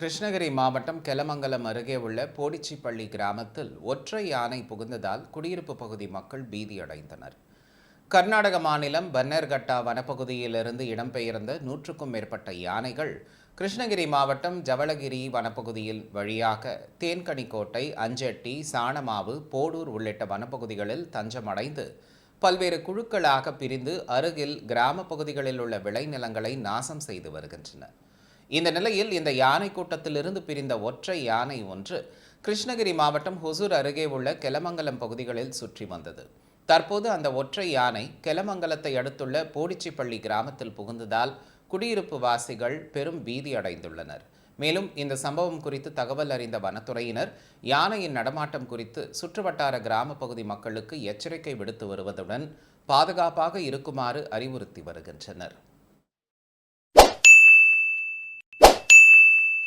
கிருஷ்ணகிரி மாவட்டம் கெலமங்கலம் அருகே உள்ள போடிச்சிப்பள்ளி கிராமத்தில் ஒற்றை யானை புகுந்ததால் குடியிருப்பு பகுதி மக்கள் பீதியடைந்தனர். கர்நாடக மாநிலம் பன்னர்கட்டா வனப்பகுதியிலிருந்து இடம்பெயர்ந்த நூற்றுக்கும் மேற்பட்ட யானைகள் கிருஷ்ணகிரி மாவட்டம் ஜவளகிரி வனப்பகுதியில் வழியாக தேன்கனிக்கோட்டை அஞ்செட்டி சாணமாவு போடூர் உள்ளிட்ட வனப்பகுதிகளில் தஞ்சமடைந்து பல்வேறு குழுக்களாக பிரிந்து அருகில் கிராம பகுதிகளில் உள்ள விளைநிலங்களை நாசம் செய்து வருகின்றன. இந்த நிலையில் இந்த யானை கூட்டத்திலிருந்து பிரிந்த ஒற்றை யானை ஒன்று கிருஷ்ணகிரி மாவட்டம் ஹொசூர் அருகே உள்ள கெலமங்கலம் பகுதிகளில் சுற்றி வந்தது. தற்போது அந்த ஒற்றை யானை கெலமங்கலத்தை அடுத்துள்ள போடிச்சிப்பள்ளி கிராமத்தில் புகுந்ததால் குடியிருப்பு வாசிகள் பெரும் பீதி அடைந்துள்ளனர். மேலும் இந்த சம்பவம் குறித்து தகவல் அறிந்த வனத்துறையினர் யானையின் நடமாட்டம் குறித்து சுற்றுவட்டார கிராம பகுதி மக்களுக்கு எச்சரிக்கை விடுத்து வருவதுடன் பாதுகாப்பாக இருக்குமாறு அறிவுறுத்தி வருகின்றனர்.